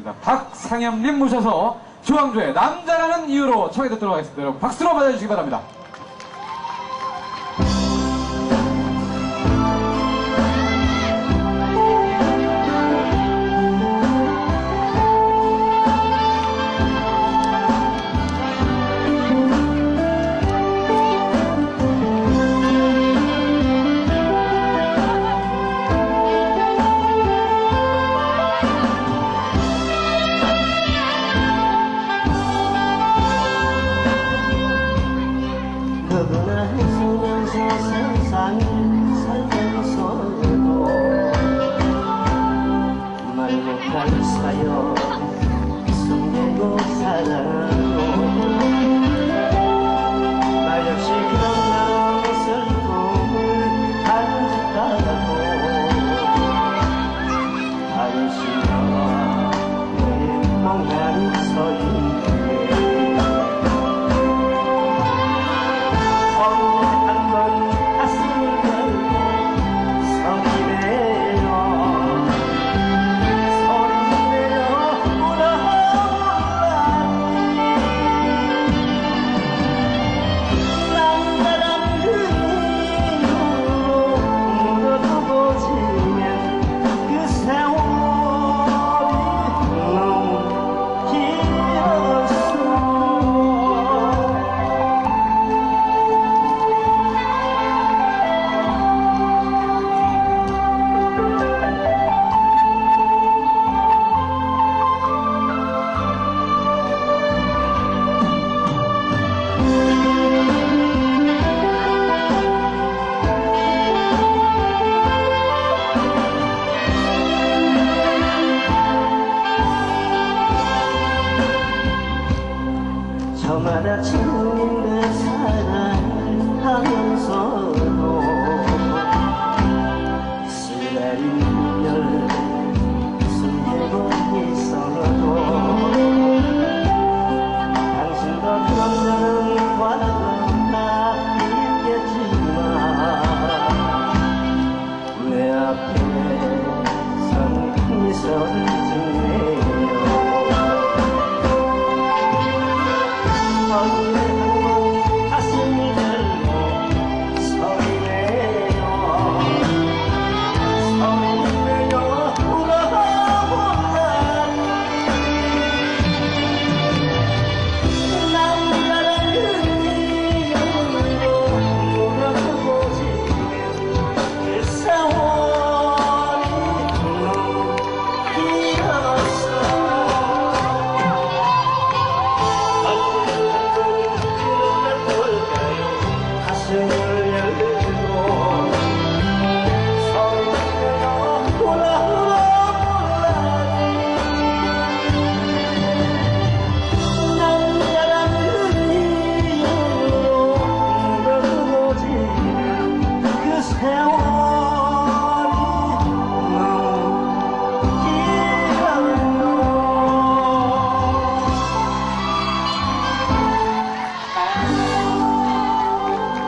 하겠습니다. 박상엽님 모셔서 조항조의 남자라는 이유로 청해 듣도록 하겠습니다. 여러분 박수로 맞아주시기 바랍니다. 내 멍하니 저마다 친구인데. how I